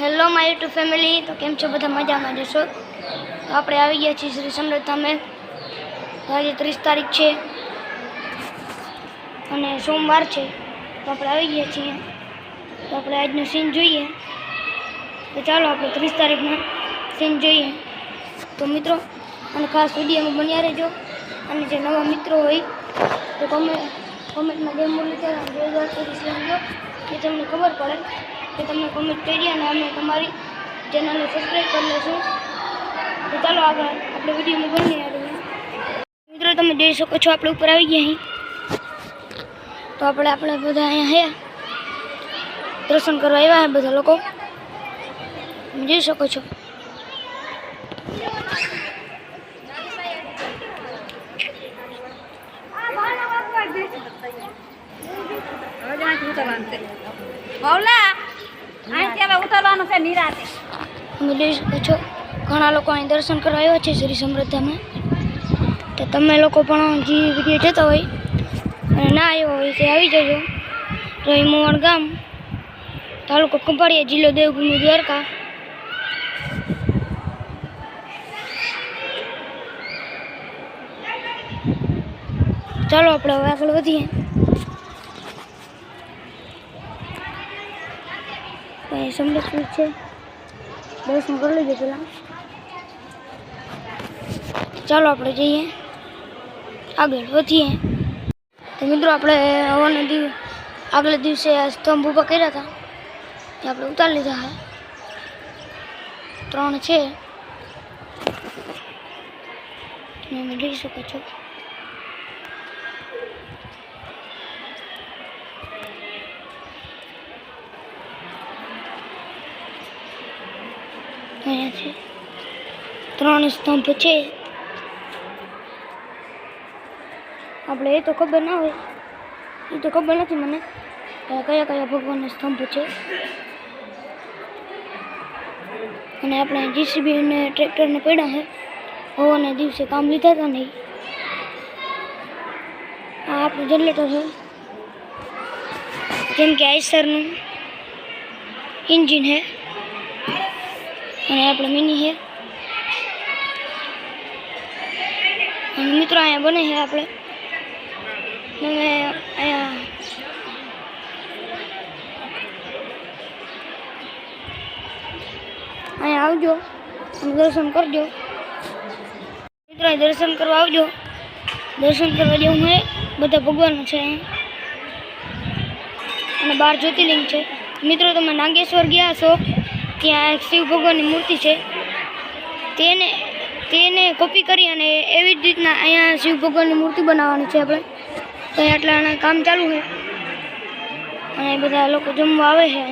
Hello my YouTube family. તો કેમ છો? બધા મજામાં જશો તો આપણે આવી ગયા છીએ શ્રી સમૃદ્ધામે તો આજે ત્રીસ તારીખ છે અને સોમવાર છે. તો આપણે આવી ગયા છીએ. તો આપણે આજનો સીન જોઈએ. તો ચાલો આપણે ત્રીસ તારીખનો સીન જોઈએ. તો મિત્રો, અને ખાસ વિડીયોમાં બન્યા રહેજો. અને જે નવા મિત્રો હોય, તો કોમેન્ટ કોમેન્ટમાં જે મૂલ્ય જય દ્વારકાધીશ લખજો કે તમને ખબર પડે. કે તમને કોમેન્ટ કરી અને અમે તમારી ચેનલને સબસ્ક્રાઈબ કરી લઈશું તો ચાલો આગળ આપણે વિડીયોમાં બની રહીએ મિત્રો તમે જોઈ શકો છો આપણે ઉપર આવી ગયા અહીં તો આપણે આપણે બધા અહીંયા હયા દર્શન કરવા આવ્યા છે બધા લોકો તમે જોઈ શકો છો બાવલા અહીંથી હવે ઉતરવાનું છે નિરાતે. તમે જોઈ શકો છો. ઘણા લોકો અહીં દર્શન કરવા આવ્યા છે શ્રી સમૃદ્ધામાં. તો તમે લોકો પણ જે વીડિયો જોતા હોય, અને ના આવ્યો હોય તે આવી જજો. રહીમોવાડ ગામ, તાલુકો કંપાળિયા જિલ્લો દેવભૂમિ દ્વારકા. ચાલો આપણે હવે આગળ વધીએ. અહીં સમૃદ્ધ છે? દર્શન કરી લેજો પેલા. ચાલો આપણે જઈએ. આગળ વધીએ. તો મિત્રો આપણે હવાના દિવસ આગલા દિવસે સ્તંભ ઊભા કર્યા હતા. તે આપણે ઉતારી લીધા હા ત્રણ છે. તમે જોઈ શકો છો. અહીંયા છે ત્રણ સ્તંભ છે આપણે એ તો ખબર ના હોય એ તો ખબર નથી મને કે કયા કયા ભગવાનના સ્તંભ છે અને આપણે જીસીબી અને ટ્રેક્ટરને પડ્યા છે હવાના દિવસે કામ લીધા હતા નહીં આ આપણું જનરેટર છે જેમ કે આઈસરનું એન્જિન છે અને આપણે મિની છે. અને મિત્રો અહીંયા બને છે આપણે. તમે અહીંયા અહીંયા આવજો અને દર્શન કરજો. મિત્રો દર્શન કરવા આવજો. દર્શન કરવા જેવું છે બધા ભગવાન છે અને બાર જ્યોતિર્લિંગ છે. મિત્રો તમે નાગેશ્વર ગયા છો ત્યાં એક શિવ ભગવાનની મૂર્તિ છે, તેને તેને કોપી કરી અને એવી જ રીતના અહીંયા શિવ ભગવાનની મૂર્તિ બનાવવાની છે આપણે. તો આટલા કામ ચાલુ છે. અને બધા લોકો જમવા આવે છે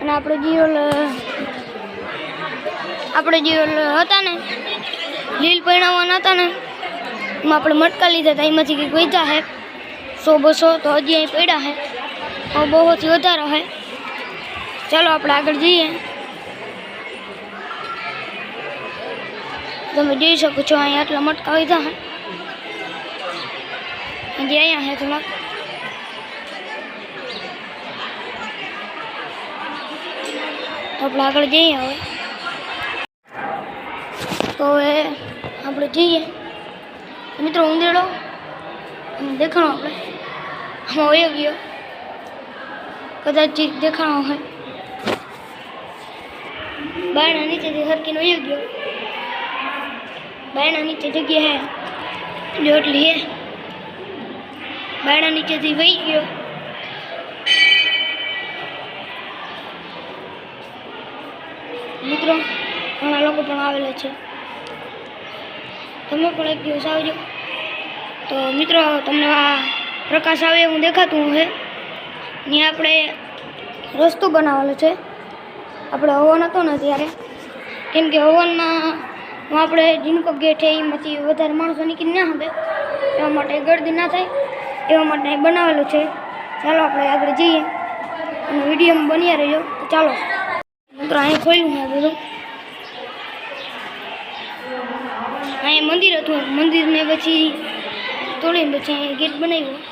અને આપણે જે ઓલ આપણે જે ઓલ હતા ને, લીલ પહેણાવવાના હતા ને, એમાં આપણે મટકા લીધા હતા. એમાંથી કંઈક વેચા છે. સો બસો તો હજી અહીં પડ્યા છે. હવે બહુથી વધારે છે ચાલો આપણે આગળ જઈએ તમે જોઈ શકો છો અહીંયા આટલા મટકા લીધા છે હજી અહીંયા છે થોડાક તો આપણે આગળ જઈએ હવે તો હવે આપણે જઈએ મિત્રો ઉંદેડો અને દેખાણો આપણે આમાં વયો ગયો કદાચ દેખાણો હોય બાયણા નીચેથી સરકીને વયો ગયો બાયણા નીચે જગ્યા હે જો એટલી હે બાયણા નીચેથી વહી ગયો મિત્રો ઘણા લોકો પણ આવેલા છે તમે પણ એક દિવસ આવજો તો મિત્રો તમને આ પ્રકાશ આવે એવું દેખાતું હશે ત્યાં આપણે રસ્તો બનાવેલો છે. આપણે હવન હતો ને ત્યારે કેમ કે હવનમાં આપણે જીનકો છે એમાંથી વધારે માણસો નીકળી ના હવે એવા માટે ગળદી ના થાય. એવા માટે બનાવેલું છે. ચાલો આપણે આગળ જઈએ. અને વિડીયોમાં બન્યા રહેજો. તો ચાલો. મિત્રો, અહીં ખોલ્યું મેં બધું. અહીં મંદિર હતું. મંદિરને પછી તોડીને પછી અહીં ગેટ બનાવ્યો.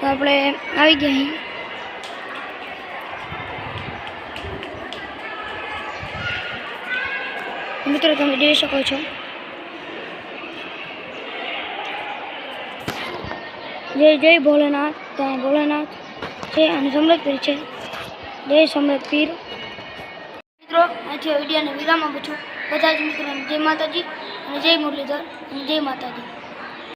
તો આપણે આવી ગયા અહીં મિત્રો, તમે જોઈ શકો છો. જય જય ભોલેનાથ. ત્યાં ભોલેનાથ છે અને પીર છે. જય પીર મિત્રો આજે વિડીયોને વિરામ આપું છું. બધા જ મિત્રોને જય માતાજી અને જય મુરલીધર અને જય માતાજી.